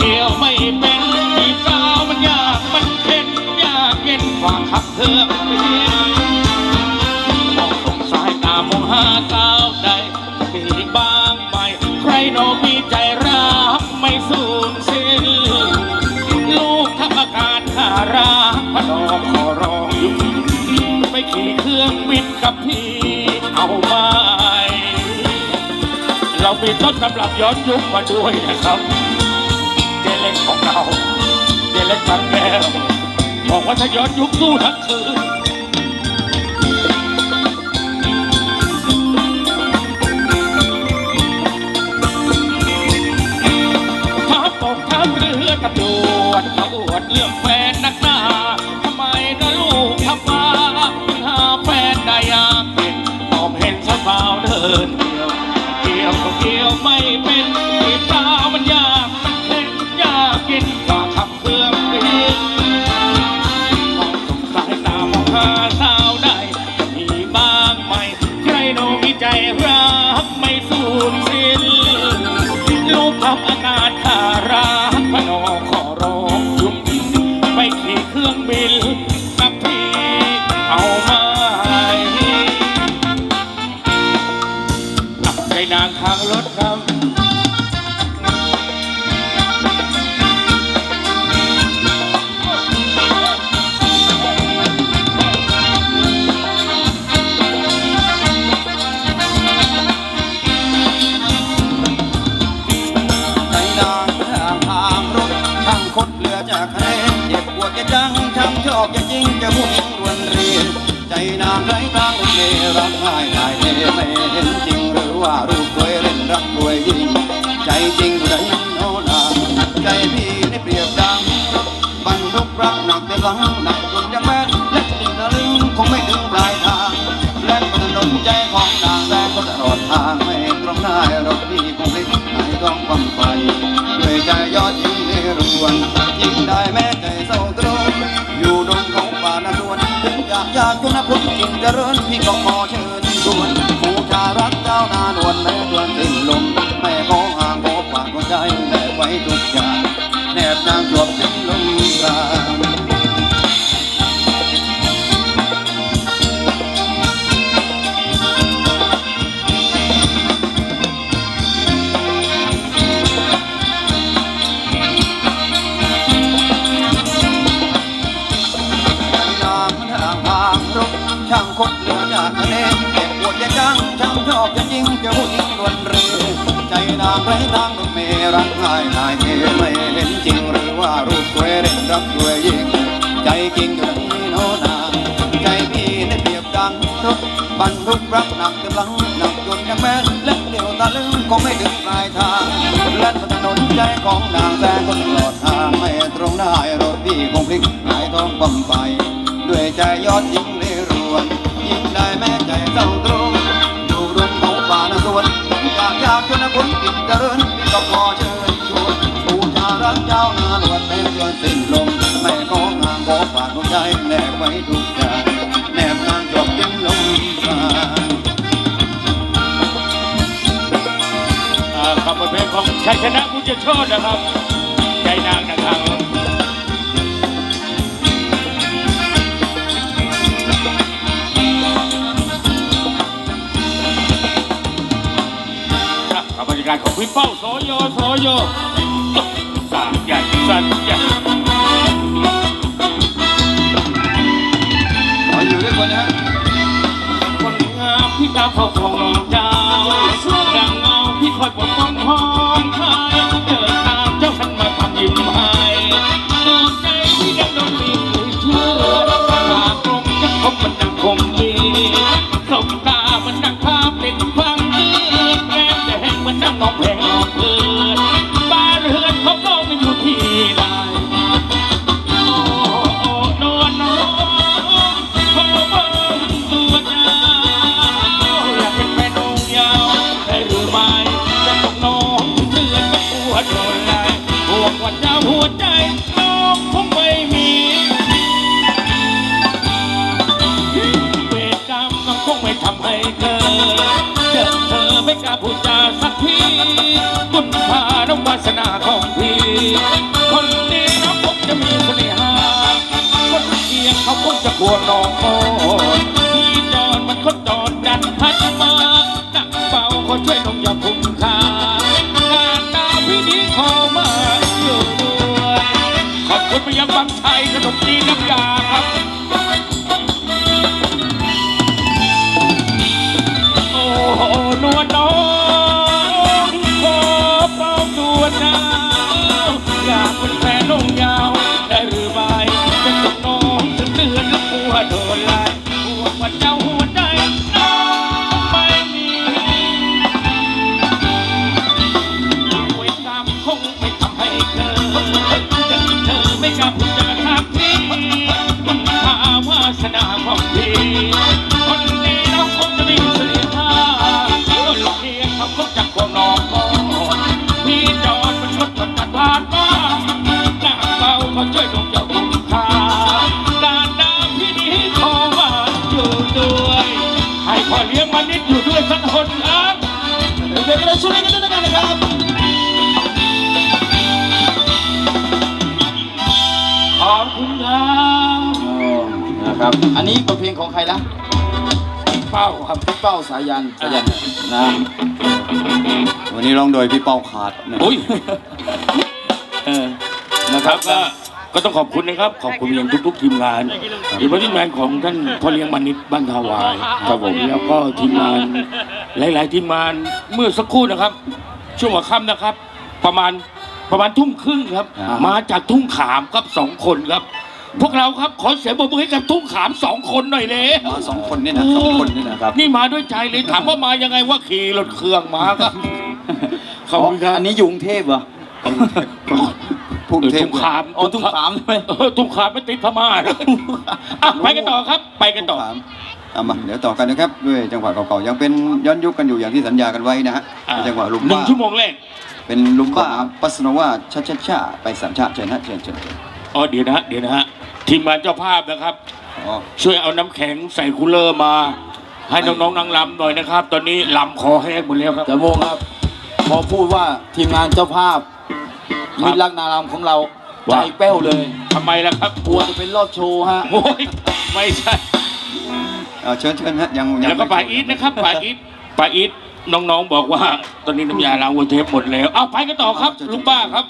เกี่ยวไม่เป็นจีสาวมันยากมันเข็นยากเย็นกว่าขับเครื่องบินมองสงสายตามองหาสาวใดมีบ้างไหมใครโนมีใจรักไม่สูญสิ้นลูกทัพอากาศข้ารักพนมขอร้องหยุดไปขี่เครื่องบินกับพี่เอาไหมเรามีต้นตำรับย้อนยุคมาด้วยนะครับ เล็กของเราเจเล็กบางแก้วบอกว่าถ้าย้อนยุคสู้ทั้งคืนทัพบกทัพเรือตำรวจเขาอวดเรื่องแฟ นางไร้ทางเมรักง่ายง่ายเทไม่เห็นจริงหรือว่ารูปสวยเล่นรักรวยยิ่งใจจริงไรโนนาใจพี่นี่เปรียบดังรถบรรทุกรักหนักเต็มหลังหนักจนยังแม่นเล็กดิ่งตะลึงคงไม่ถึงปลายทางแล่นบนถนนใจของนางแรงก็ตลอดทางไม่ตรงได้รถพี่คงพลิกหายท้องความไฟด้วยใจยอดยิ่งในรวนยิ่งได้แม้ จรินพี่ก็ขอเชิญ ใจนางไร้ทางรถเมรักง่ายนายเทไม่เห็นจริงหรือว่ารูปสวยเร่งรักด้วยยิ่งใจจริงอยู่ที่โนนาใจพี่ได้เปรียบดังรถบรรทุกรักหนักเต็มหลังหนักจนยังแม่นเล็กเดียวตาลึงคงไม่ถึงปลายทางเล่นบนถนนใจของนางแสงคนตลอดทางไม่ตรงได้รถพี่คงพลิกหายท้องปั๊มไป ด้วยใจยอดยิ่งเลรวนยิ่งได้แม้ใจเศร้าตรง ขอเชิญชวนผู้ชารักเจ้านาหลวดเป็นจนสิ้นลมไม่ของานขอฝากหัวใจแนบไว้ทุกอย่างแนบงานจบจึงลมปราณอ่าขอบบทเพลงของชัยชนะผู้จะชดนะครับ ใจนางนะครับ กับบรรยากาศของพี่เป้าโสโยโสโยสามใหญ่สันใหญ่ขออยู่ด้วยคนนะคนงามที่ตาเขาของน้องเจ้าดังเงาที่คอยปกป้องห้อง เจอเธอไม่กล้าพูดจาสักทีบุญพาน้ำวาสนาของพี่ คนนี้น้องคงจะมีเสน่หาคนเคียงเขาคงจะกลัวน้องโอนพี่จอนมันคนจอนดันพัดมาดักเบาขาช่วยน้องอย่าคุ้มค่างานดาวพี่นี้ขอมาอยู่ด้วยขอบคุณไปยังบางชัยขนมจีนน้ำ ด็กๆเราช่วยกันด้วยกันนะครับขอบคุณครับนะครับ อันนี้บทเพลงของใครละเป้าครับพี่เป้าสายันสายันนะวันนี้ร้องโดยพี่เป้าขาดนะอุ้ยเออนะคครัรับบก็ ก็ต้องขอบคุณนะครับ ขอบคุณอย่างทุกๆ ทีมงานโดยเฉพาะทีมงานของท่านพ่อเลี้ยงมานิดบ้านทาวายครับผมแล้วก็ทีมงานหลาย ๆ ทีมงานเมื่อสักครู่นะครับ ช่วงหัวค่ำนะครับ ประมาณประมาณทุ่มครึ่งครับมาจากทุ่งขามครับสองคนครับ พวกเราครับขอเสียงปรบมือให้กับทุ่งขามสองคนหน่อยเลย มาสองคนนี่นะสองคนนี่นะครับนี่มาด้วยใจเลยถามว่ามายังไงว่าขี่รถเครื่องมาครับ ขอบคุณครับ อันนี้อยู่กรุงเทพเหรอ ทุ่งทุ่งขามอ๋อทุ่งขามใช่ไหมเออทุ่งขามไม่ติดพม่าอะไปกันต่อครับ ไปกันต่อทุ่งขามเอามาเดี๋ยวต่อกันนะครับด้วยจังหวะเก่าๆยังเป็นย้อนยุคกันอยู่อย่างที่สัญญากันไว้นะฮะอะเป็นจังหวะลุมหนึ่งบ้าชั่วโมงแรก เป็นลุมบ้าปัสโนวาชาชาชาไปสามชาเชิญฮะเชิญเชิญอ๋อเดี๋ยวนะฮะเดี๋ยวนะฮะทีมงานเจ้าภาพนะครับ อ๋อ ช่วยเอาน้ำแข็งใส่คูลเลอร์มา ให้น้องๆนางรำหน่อยนะครับ ตอนนี้ลำคอแห้งหมดแล้วครับ จะโมงครับ พอพูดว่าทีมงานเจ้าภาพครับ มิตรรักนารามของเราใจว่า แป้วเลยทำไมล่ะครับกลัวจะเป็นรอบโชว์ฮะโอ้ยไม่ใช่ เอาเชิญเชิญฮะยังยังแล้วก็ไม่ ป่าอีทนะครับป่าอีทป่าอีทน้องๆบอกว่า ตอนนี้น้ำยาล้างวัวเทปหมดแล้ว เอาไปกันต่อครับลุงป้าครับ